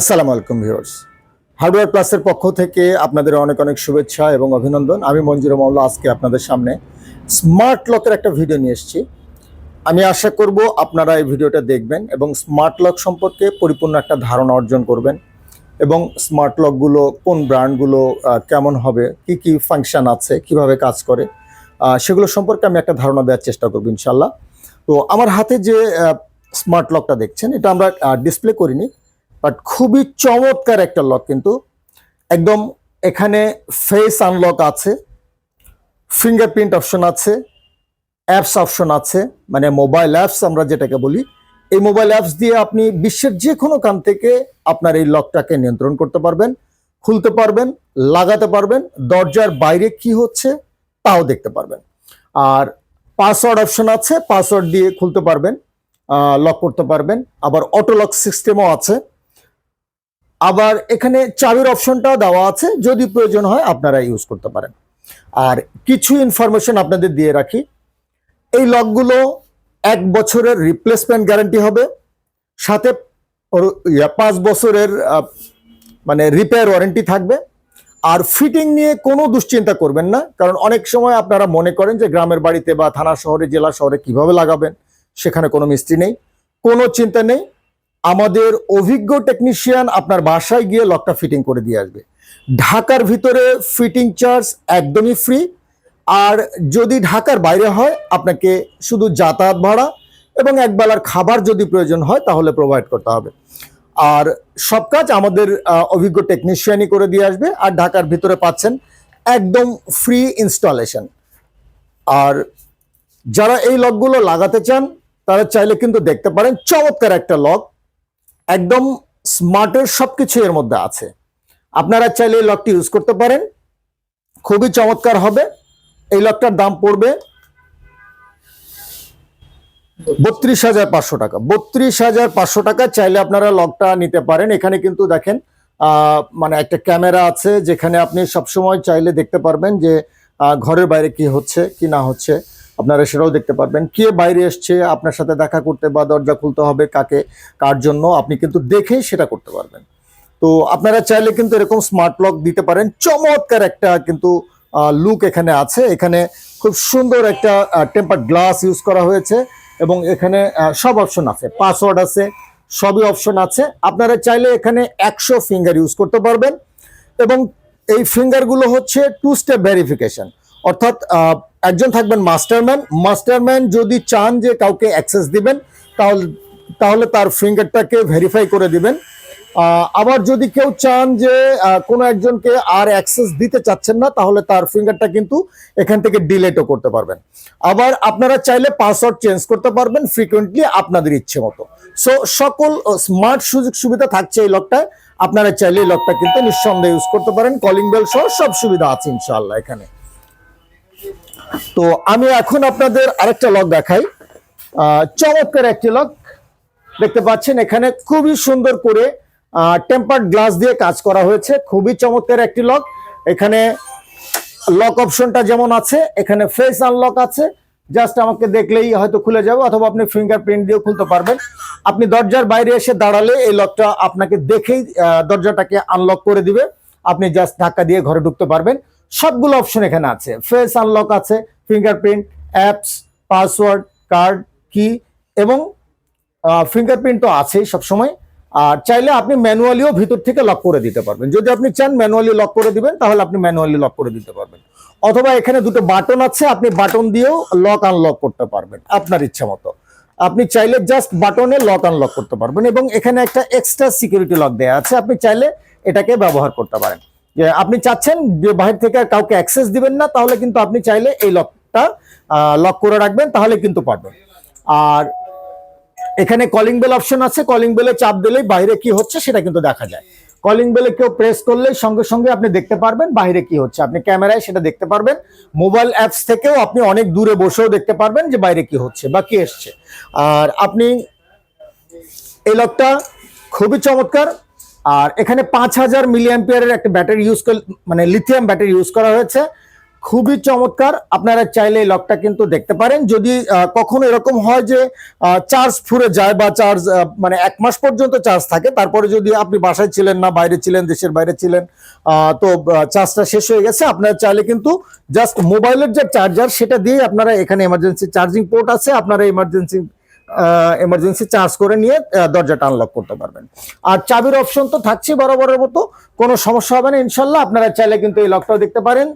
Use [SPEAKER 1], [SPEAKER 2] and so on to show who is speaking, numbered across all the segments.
[SPEAKER 1] আসসালামু আলাইকুম viewers. Hardware প্লাসের পক্ষ থেকে আপনাদের অনেক অনেক শুভেচ্ছা এবং অভিনন্দন। আমি মঞ্জুর মাওলা, আজকে আপনাদের সামনে স্মার্ট লকের একটা ভিডিও নিয়ে এসেছি। আমি আশা করব আপনারা এই ভিডিওটা দেখবেন এবং স্মার্ট লক সম্পর্কে পরিপূর্ণ একটা ধারণা অর্জন করবেন এবং স্মার্ট লকগুলো কোন ব্র্যান্ডগুলো কেমন হবে, কি কি ফাংশন আছে, কীভাবে কাজ করে সেগুলো সম্পর্কে আমি একটা ধারণা দেওয়ার চেষ্টা করব ইনশাল্লাহ তো আমার হাতে যে স্মার্ট লকটা দেখছেন, এটা আমরা ডিসপ্লে করিনি। বাট খুবই চমৎকার একটা লক কিন্তু। একদম এখানে ফেস আনলক আছে ফিঙ্গারপ্রিন্ট অপশন আছে অ্যাপস অপশন আছে মানে মোবাইল অ্যাপস আমরা যেটাকে বলি। এই মোবাইল অ্যাপস দিয়ে আপনি বিশ্বের যে কোনো কান থেকে আপনার এই লকটাকে নিয়ন্ত্রণ করতে পারবেন, খুলতে পারবেন, লাগাতে পারবেন, দরজার বাইরে কি হচ্ছে তাও দেখতে পারবেন। আর পাসওয়ার্ড অপশন আছে পাসওয়ার্ড দিয়ে খুলতে পারবেন লক করতে পারবেন। আবার অটো লক সিস্টেমও আছে আবার এখানে চাবির অপশনটাও দেওয়া আছে, যদি প্রয়োজন হয় আপনারা ইউজ করতে পারেন। আর কিছু ইনফরমেশন আপনাদের দিয়ে রাখি। এই লকগুলো এক বছরের রিপ্লেসমেন্ট গ্যারান্টি হবে, সাথে পাঁচ বছরের মানে রিপেয়ার ওয়ারেন্টি থাকবে। আর ফিটিং নিয়ে কোনো দুশ্চিন্তা করবেন না, কারণ অনেক সময় আপনারা মনে করেন যে গ্রামের বাড়িতে বা থানা শহরে, জেলা শহরে কীভাবে লাগাবেন, সেখানে কোনো মিস্ত্রি নেই। কোনো চিন্তা নেই আমাদের অভিজ্ঞ টেকনিশিয়ান আপনার বাসায় গিয়ে লকটা ফিটিং করে দিয়ে আসবে। ঢাকার ভিতরে ফিটিং চার্জ একদমই ফ্রি আর যদি ঢাকার বাইরে হয়, আপনাকে শুধু যাতায়াত ভাড়া এবং একবেলার খাবার যদি প্রয়োজন হয়, তাহলে প্রোভাইড করতে হবে। আর সব কাজ আমাদের অভিজ্ঞ টেকনিশিয়ানই করে দিয়ে আসবে। আর ঢাকার ভিতরে পাচ্ছেন একদম ফ্রি ইনস্টলেশন আর যারা এই লকগুলো লাগাতে চান, তারা চাইলে কিন্তু দেখতে পারেন, চমৎকার একটা লক একদম স্মার্টের সবকিছু এর মধ্যে আছে। আপনারা চাইলে এই লকটি ইউজ করতে পারেন। খুবই চমৎকার হবে। এই লকটার দাম পড়বে বত্রিশ হাজার পাঁচশো টাকা। বত্রিশ হাজার পাঁচশো টাকা চাইলে আপনারা লকটা নিতে পারেন। এখানে কিন্তু দেখেন মানে একটা ক্যামেরা আছে যেখানে আপনি সবসময় চাইলে দেখতে পারবেন যে ঘরের বাইরে কি হচ্ছে, কি না হচ্ছে। আপনারা সেটাও দেখতে পারবেন। কে বাইরে এসছে, আপনার সাথে দেখা করতে বা দরজা খুলতে হবে, কাকে, কার জন্য, আপনি কিন্তু দেখেই সেটা করতে পারবেন। তো আপনারা চাইলে কিন্তু এরকম স্মার্ট লক দিতে পারেন। চমৎকার একটা কিন্তু লুক এখানে আছে। এখানে খুব সুন্দর একটা টেম্পার গ্লাস ইউজ করা হয়েছে এবং এখানে সব অপশন আছে। পাসওয়ার্ড আছে, সবই অপশন আছে। আপনারা চাইলে এখানে একশো ফিঙ্গার ইউজ করতে পারবেন এবং এই ফিঙ্গারগুলো হচ্ছে টু স্টেপ ভেরিফিকেশন অর্থাৎ একজন থাকবেন মাস্টারম্যান। মাস্টারম্যান যদি চান যে কাউকে অ্যাক্সেস দিবেন, তাহলে তাহলে তার ফিঙ্গারটাকে ভেরিফাই করে দিবেন। আবার যদি কেউ চান যে কোনো একজনকে আর অ্যাক্সেস দিতে চাচ্ছেন না, তাহলে তার ফিঙ্গারটা কিন্তু এখান থেকে ডিলেটও করতে পারবেন। আবার আপনারা চাইলে পাসওয়ার্ড চেঞ্জ করতে পারবেন ফ্রিকোয়েন্টলি আপনাদের ইচ্ছে মতো। সো, সকল স্মার্ট সুযোগ সুবিধা থাকছে এই লকটায়। আপনারা চাইলে এই লকটা কিন্তু নিঃসন্দেহে ইউজ করতে পারেন। কলিং বেল সহ সব সুবিধা আছে ইনশাআল্লাহ এখানে। তো আমি এখন আপনাদের আরেকটা লক দেখাই। চমৎকার একটি লক দেখতে পাচ্ছেন এখানে খুবই সুন্দর করে টেম্পার্ড গ্লাস দিয়ে কাজ করা হয়েছে। খুবই চমৎকার একটি লক এখানে লক অপশনটা যেমন আছে, এখানে ফেস আনলক আছে। জাস্ট আমাকে দেখলেই হয়তো খুলে যাবে, অথবা আপনি ফিঙ্গারপ্রিন্ট দিয়ে খুলতে পারবেন। আপনি দরজার বাইরে এসে দাঁড়ালে এই লকটা আপনাকে দেখেই দরজাটাকে আনলক করে দিবে। আপনি জাস্ট ধাক্কা দিয়ে ঘরে ঢুকতে পারবেন। সবগুলো অপশন এখানে আছে। ফেস আনলক আছে fingerprint apps password card key এবং ফিঙ্গারপ্রিন্ট তো আছেই সবসময়। আর চাইলে আপনি ম্যানুয়ালিও ভিতর থেকে লক করে দিতে পারবেন। যদি আপনি চান ম্যানুয়ালি লক করে দিবেন, তাহলে আপনি ম্যানুয়ালি লক করে দিতে পারবেন। অথবা এখানে দুটো বাটন আছে, আপনি বাটন দিয়েও লক আনলক করতে পারবেন, আপনার ইচ্ছা মতো। আপনি চাইলে জাস্ট বাটনে লক আনলক করতে পারবেন এবং এখানে একটা এক্সট্রা সিকিউরিটি লক দেওয়া আছে। আপনি চাইলে এটাকে ব্যবহার করতে পারেন। আপনি চাচ্ছেন যে বাহির থেকে কাউকে অ্যাক্সেস দিবেন না, তাহলে কিন্তু আপনি চাইলে এই লকটা লক করে রাখবেন, তাহলে কিন্তু পারবেন। আর এখানে কলিং বেল অপশন আছে কলিং বেলে চাপ দিলেই বাইরে কি হচ্ছে সেটা কিন্তু দেখা যায়। কলিং বেলে কেউ প্রেস করলেই সঙ্গে সঙ্গে আপনি দেখতে পারবেন বাইরে কি হচ্ছে। আপনি ক্যামেরায় সেটা দেখতে পারবেন। মোবাইল অ্যাপস থেকেও আপনি অনেক দূরে বসেও দেখতে পারবেন যে বাইরে কি হচ্ছে বা কি এসছে। আর আপনি এই লকটা খুবই চমৎকার। আর এখানে পাঁচ হাজার মিলিয়াম্পিয়ারের একটা ব্যাটারি ইউজ করে মানে লিথিয়াম ব্যাটারি ইউজ করা হয়েছে। খুবই চমৎকার। আপনারা চাইলে এই লকটা কিন্তু দেখতে পারেন। যদি কখনো এরকম হয় যে চার্জ ফুরে যায় বা চার্জ মানে এক মাস পর্যন্ত চার্জ থাকে, তারপরে যদি আপনি বাসায় ছিলেন না, বাইরে ছিলেন, দেশের বাইরে ছিলেন তো চার্জটা শেষ হয়ে গেছে। আপনারা চাইলে কিন্তু জাস্ট মোবাইলের যে চার্জার, সেটা দিয়ে আপনারা এখানে এমার্জেন্সি চার্জিং পোর্ট আছে। আপনারা এমার্জেন্সি এমার্জেন্সি চার্জ করে নিয়ে দরজাটা আনলক করতে পারবেন। আর চাবির অপশন তো থাকছে বরাবরের মতো, কোনো সমস্যা হবে না, ইনশাল্লাহ। আপনারা চাইলে কিন্তু এই লকটাও দেখতে পারেন।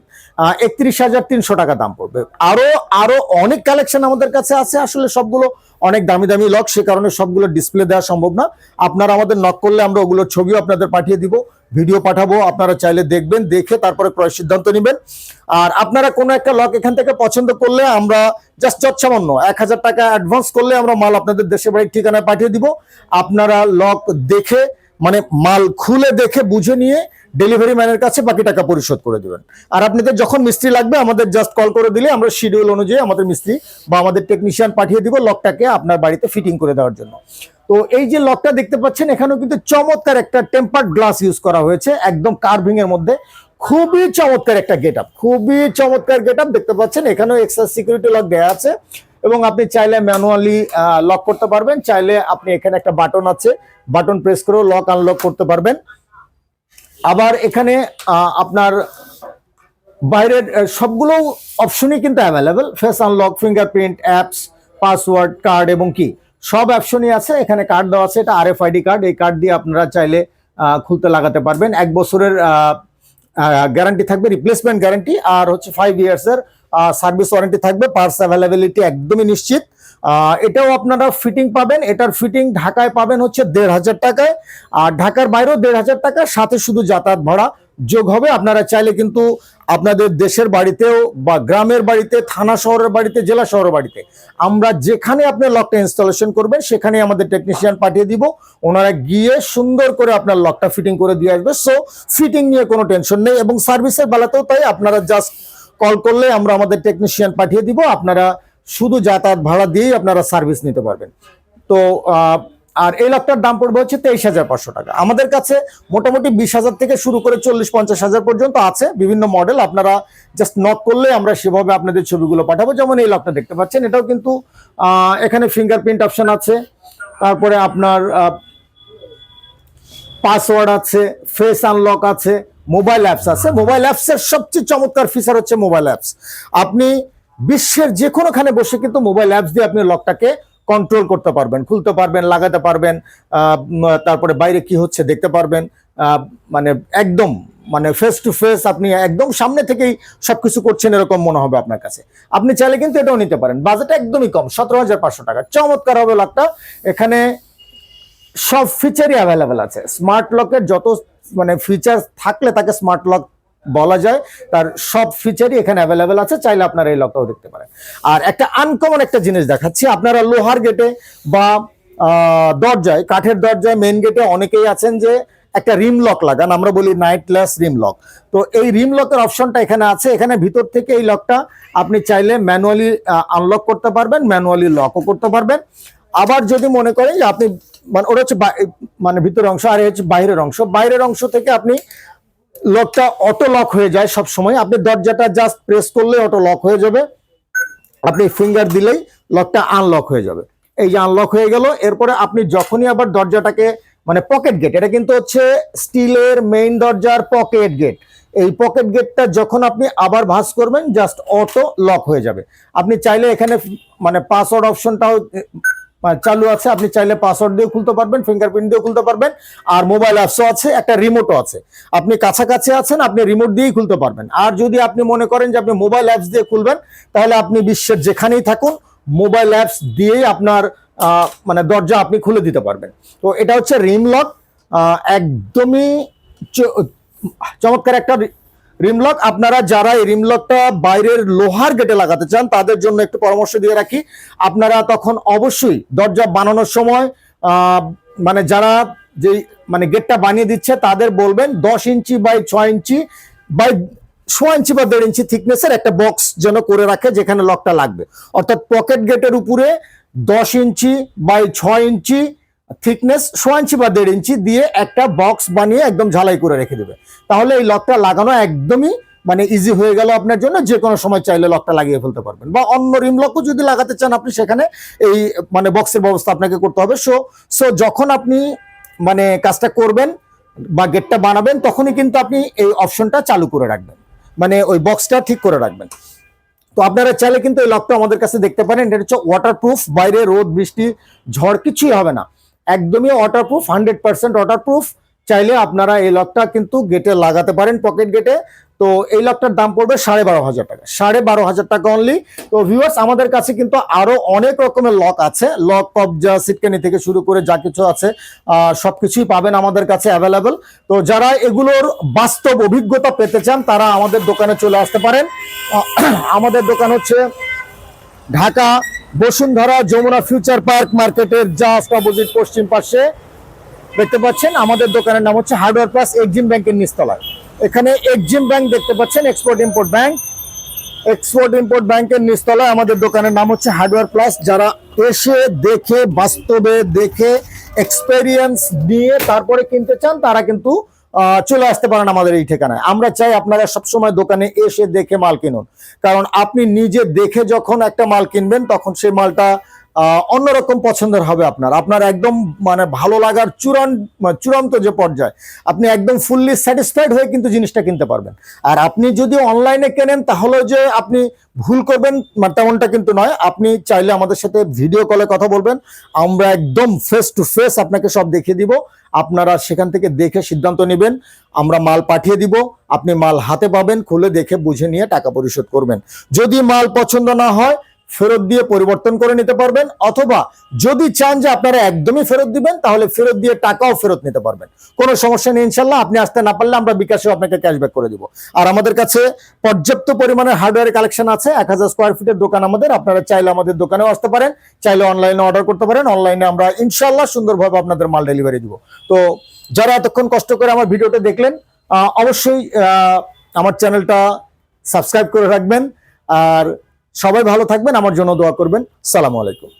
[SPEAKER 1] একত্রিশ হাজার তিনশো টাকা দাম পড়বে। আরও আরও অনেক কালেকশন আমাদের কাছে আছে। আসলে সবগুলো অনেক দামি দামি লক সে কারণে সবগুলো ডিসপ্লে দেওয়া সম্ভব না। আপনারা আমাদের নক করলে আমরা ওগুলোর ছবিও আপনাদের পাঠিয়ে দিব। ভিডিও পাঠাবো, আপনারা চাইলে দেখবেন, দেখে তারপরে ক্রয় সিদ্ধান্ত নেবেন। আর আপনারা কোনো একটা লক এখান থেকে পছন্দ করলে আমরা জাস্ট যৎসামান্য এক হাজার টাকা অ্যাডভান্স করলে আমরা মাল আপনাদের দেশের বাড়ির ঠিকানায় পাঠিয়ে দিব। আপনারা লক দেখে মানে মাল খুলে দেখে, বুঝে নিয়ে ডেলিভারি ম্যানের কাছে বাকি টাকা পরিশোধ করে দেবেন। আর আপনাদের যখন মিস্ত্রি লাগবে, আমাদের জাস্ট কল করে দিলে আমরা শিডিউল অনুযায়ী আমাদের মিস্ত্রি বা আমাদের টেকনিশিয়ান পাঠিয়ে দিব লকটাকে আপনার বাড়িতে ফিটিং করে দেওয়ার জন্য। তো এই যে লকটা দেখতে পাচ্ছেন, এখানেও কিন্তু চমৎকার একটা টেম্পার্ড গ্লাস ইউজ করা হয়েছে, একদম কার্ভিং এর মধ্যে। খুবই চমৎকার একটা গেট আপ খুবই চমৎকার গেট আপ দেখতে পাচ্ছেন, এখানেও এক্সট্রা সিকিউরিটি লক দেওয়া আছে। এবং আপনি চাইলে ম্যানুয়ালি লক করতে পারবেন। চাইলে আপনি এখানে একটা বাটন আছে। বাটন প্রেস করেও লক, আনলক করতে পারবেন। আবার এখানে আপনার বাইরের সবগুলো অপশনই কিন্তু available face unlock fingerprint apps password card এবং কি সব অপশনই আছে। এখানে কার্ড দেওয়া আছে। এটা আর আরএফআইডি কার্ড এই কার্ড দিয়ে আপনারা চাইলে খুলতে লাগাতে পারবেন। এক বছরের গ্যারান্টি থাকবে। রিপ্লেসমেন্ট গ্যারান্টি আর হচ্ছে ফাইভ ইয়ার্সের সার্ভিস ওয়ারেন্টি থাকবে পার্টস অ্যাভেলেবিলিটি একদমই নিশ্চিত। এটাও আপনারা ফিটিং পাবেন, এটার ফিটিং ঢাকায় পাবেন হচ্ছে দেড় হাজার টাকায়। আর ঢাকার বাইরেও দেড় হাজার টাকা, সাথে শুধু যাতায়াত ভাড়া যোগ হবে। আপনারা চাইলে কিন্তু আপনাদের দেশের বাড়িতেও বা গ্রামের বাড়িতে, থানা শহরের বাড়িতে, জেলা শহরের বাড়িতে, আমরা যেখানে আপনি লকটা ইনস্টলেশন করবেন সেখানে আমাদের টেকনিশিয়ান পাঠিয়ে দিব। ওনারা গিয়ে সুন্দর করে আপনার লকটা ফিটিং করে দিয়ে আসবে। সো ফিটিং নিয়ে কোনো টেনশন নেই এবং সার্ভিসের বেলাতেও তাই। আপনারা জাস্ট কল করলে আমরা আমাদের টেকনিশিয়ান পাঠিয়ে দিব। আপনারা শুধু যাতায়াত ভাড়া দিয়েই আপনারা সার্ভিস নিতে পারবেন। তো আর এই লকটার দাম পড়বে হচ্ছে তেইশ হাজার পাঁচশো টাকা। আমাদের কাছে মোটামুটি বিশ হাজার থেকে শুরু করে চল্লিশ পঞ্চাশ হাজার পর্যন্ত আছে। বিভিন্ন মডেল আপনারা জাস্ট নক করলে আমরা সেভাবে আপনাদের ছবিগুলো পাঠাবো। যেমন এই লকটা দেখতে পাচ্ছেন, এটাও কিন্তু এখানে ফিঙ্গারপ্রিন্ট অপশন আছে। তারপরে আপনার পাসওয়ার্ড আছে ফেস আনলক আছে। মোবাইল অ্যাপস আছে। মোবাইল অ্যাপসের সবচেয়ে চমৎকার ফিচার হচ্ছে মোবাইল অ্যাপস। আপনি বিশ্বের যে কোনোখানে বসে কিন্তু মোবাইল অ্যাপস দিয়ে আপনি লকটাকে কন্ট্রোল করতে পারবেন, খুলতে পারবেন, লাগাতে পারবেন তারপরে বাইরে কি হচ্ছে দেখতে পারবেন মানে একদম মানে ফেস টু ফেস আপনি একদম সামনে থেকেই সবকিছু করছেন এরকম মনে হবে আপনার কাছে। আপনি চাইলে কিন্তু এটাও নিতে পারেন। বাজেট একদমই কম, সতেরো হাজার পাঁচশো টাকা। চমৎকার হবে লকটা এখানে সব ফিচারই অ্যাভেলেবেল আছে। স্মার্ট লকের যত মানে ফিচার থাকলে তাকে স্মার্ট লক বলা যায়। তার সব ফিচারই এখানে অ্যাভেলেবেল আছে, চাইলে আপনারা এই লকটাও দেখতে পারেন। আর একটা আনকমন একটা জিনিস দেখাচ্ছি, আপনারা লোহার গেটে বা দরজায়, কাঠের দরজায় মেন গেটে অনেকেই আছেন যে একটা রিম লক লাগান, আমরা বলি নাইটলেস রিম লক তো এই রিম লকের অপশনটা এখানে আছে, এখানে ভিতর থেকে এই লকটা আপনি চাইলে ম্যানুয়ালি আনলক করতে পারবেন ম্যানুয়ালি লকও করতে পারবেন। আবার যদি মনে করেন যে আপনি মানে ওটা হচ্ছে মানে ভিতরের অংশ আর হচ্ছে বাইরের অংশ। বাইরের অংশ থেকে আপনি লকটা অটো লক হয়ে যায় সব সময় আপনি দরজাটা জাস্ট প্রেস করলে অটো লক হয়ে যাবে। আপনি ফিঙ্গার দিলেই লকটা আনলক হয়ে যাবে। এই যে আনলক হয়ে গেল, এরপরে আপনি যখনই আবার দরজাটাকে মানে পকেট গেট এটা কিন্তু হচ্ছে স্টিলের মেইন দরজার পকেট গেট এই পকেট গেটটা যখন আপনি আবার ভাঁজ করবেন জাস্ট অটো লক হয়ে যাবে। আপনি চাইলে এখানে মানে পাসওয়ার্ড অপশনটাও চালু আছে, আপনি চাইলে পাসওয়ার্ড দিয়ে খুলতে পারবেন ফিঙ্গারপ্রিন্ট দিয়ে খুলতে পারবেন, আর মোবাইল অ্যাপসও আছে, একটা রিমোটও আছে। আপনি কাছাকাছি আছেন, আপনি রিমোট দিয়েই খুলতে পারবেন। আর যদি আপনি মনে করেন যে আপনি মোবাইল অ্যাপস দিয়ে খুলবেন, তাহলে আপনি বিশ্বের যেখানেই থাকুন মোবাইল অ্যাপস দিয়েই আপনার মানে দরজা আপনি খুলে দিতে পারবেন। তো এটা হচ্ছে রিম লক একদমই চমৎকার একটা রিমলক, আপনারা যারা এই রিমলকটা বাইরের লোহার গেটে লাগাতে চান, তাদের জন্য একটু পরামর্শ দিয়ে রাখি। আপনারা তখন অবশ্যই দরজা বানানোর সময় মানে যারা যে মানে গেটটা বানিয়ে দিচ্ছে, তাদের বলবেন দশ ইঞ্চি বাই ছয় ইঞ্চি বাই ছ ইঞ্চি বা দেড় ইঞ্চি থিকনেসের একটা বক্স যেন করে রাখে যেখানে লকটা লাগবে। অর্থাৎ পকেট গেটের উপরে দশ ইঞ্চি বাই ছয় ইঞ্চি থিকনেস ছ ইঞ্চি বা দেড় ইঞ্চি দিয়ে একটা বক্স বানিয়ে একদম ঝালাই করে রেখে দেবে। তাহলে এই লকটা লাগানো একদমই মানে ইজি হয়ে গেল আপনার জন্য, যে কোনো সময় চাইলে লকটা লাগিয়ে ফেলতে পারবেন। বা অন্য রিম লকও যদি লাগাতে চান আপনি, সেখানে এই মানে বক্সের ব্যবস্থা আপনাকে করতে হবে। সো সো যখন আপনি মানে কাজটা করবেন বা গেটটা বানাবেন, তখনই কিন্তু আপনি এই অপশনটা চালু করে রাখবেন। মানে ওই বক্সটা ঠিক করে রাখবেন। তো আপনারা চাইলে কিন্তু এই লকটা আমাদের কাছে দেখতে পারেন। এটা হচ্ছে ওয়াটারপ্রুফ বাইরে রোদ, বৃষ্টি, ঝড়, কিছুই হবে না। একদমই ওয়াটারপ্রুফ হান্ড্রেড পার্সেন্ট ওয়াটারপ্রুফ চাইলে আপনারা এই লকটা কিন্তু গেটে লাগাতে পারেন পকেট গেটে তো এই লকটার দাম পড়বে সাড়ে বারো হাজার টাকা সাড়ে বারো হাজার টাকা অনলি তো ভিউয়ার্স আমাদের কাছে কিন্তু আরও অনেক রকমের লক আছে। লক কবজা সিটকানি থেকে শুরু করে যা কিছু আছে আহ, সবকিছুই পাবেন আমাদের কাছে অ্যাভেলেবেল তো যারা এগুলোর বাস্তব অভিজ্ঞতা পেতে চান তারা আমাদের দোকানে চলে আসতে পারেন। আমাদের দোকান হচ্ছে ঢাকা বসুন্ধরা যমুনা ফিউচার পার্ক মার্কেটের জাস্ট অপোজিট পশ্চিম পাশে দেখতে পাচ্ছেন, আমাদের দোকানের নাম হচ্ছে হার্ডওয়্যার প্লাস এক্সিম ব্যাংকের নিচতলায়। এখানে এক্সিম ব্যাংক দেখতে পাচ্ছেন, export import bank. Export import ব্যাংকের নিচতলায় আমাদের দোকানের নাম হচ্ছে হার্ডওয়্যার প্লাস, যারা এসে দেখে, বাস্তবে দেখে এক্সপেরিয়েন্স নিয়ে তারপরে কিনতে চান, তারা কিন্তু চলে আসতে পারেন আমাদের এই ঠিকানায়। আমরা চাই আপনারা সবসময় দোকানে এসে দেখে মাল কিনুন। কারণ আপনি নিজে দেখে যখন একটা মাল কিনবেন, তখন সেই মালটা অন্যরকম পছন্দের হবে আপনার। আপনার একদম মানে ভালো লাগার চূড়ান্ত চূড়ান্ত যে পর্যায়ে, আপনি একদম ফুললি স্যাটিসফাইড হয়ে কিন্তু জিনিসটা কিনতে পারবেন। আর আপনি যদি অনলাইনে কেনেন, তাহলে যে আপনি ভুল করবেন মানে তেমনটা কিন্তু নয়। আপনি চাইলে আমাদের সাথে ভিডিও কলে কথা বলবেন। আমরা একদম ফেস টু ফেস আপনাকে সব দেখিয়ে দিব। আপনারা সেখান থেকে দেখে সিদ্ধান্ত নেবেন। আমরা মাল পাঠিয়ে দিব। আপনি মাল হাতে পাবেন, খুলে দেখে বুঝে নিয়ে টাকা পরিশোধ করবেন। যদি মাল পছন্দ না হয় ফেরত দিয়ে পরিবর্তন করে নিতে পারবেন, অথবা যদি চান যে আপনারা একদমই ফেরত দিবেন, তাহলে ফেরত দিয়ে টাকাও ফেরত নিতে পারবেন। কোনো সমস্যা নেই, ইনশাল্লাহ। আপনি আসতে না পারলে আমরা বিকাশেও আপনাকে ক্যাশব্যাক করে দিব। আর আমাদের কাছে পর্যাপ্ত পরিমাণে হার্ডওয়্যার কালেকশন আছে, এক হাজার স্কোয়ার ফিটের দোকান আমাদের। আপনারা চাইলে আমাদের দোকানেও আসতে পারেন চাইলে অনলাইনে অর্ডার করতে পারেন। অনলাইনে আমরা ইনশাল্লাহ সুন্দরভাবে আপনাদের মাল ডেলিভারি দিব। তো যারা এতক্ষণ কষ্ট করে আমার ভিডিওটা দেখলেন অবশ্যই আমার চ্যানেলটা সাবস্ক্রাইব করে রাখবেন। আর সবাই ভালো থাকবেন আমার জন্য দোয়া করবেন। সালামু আলাইকুম।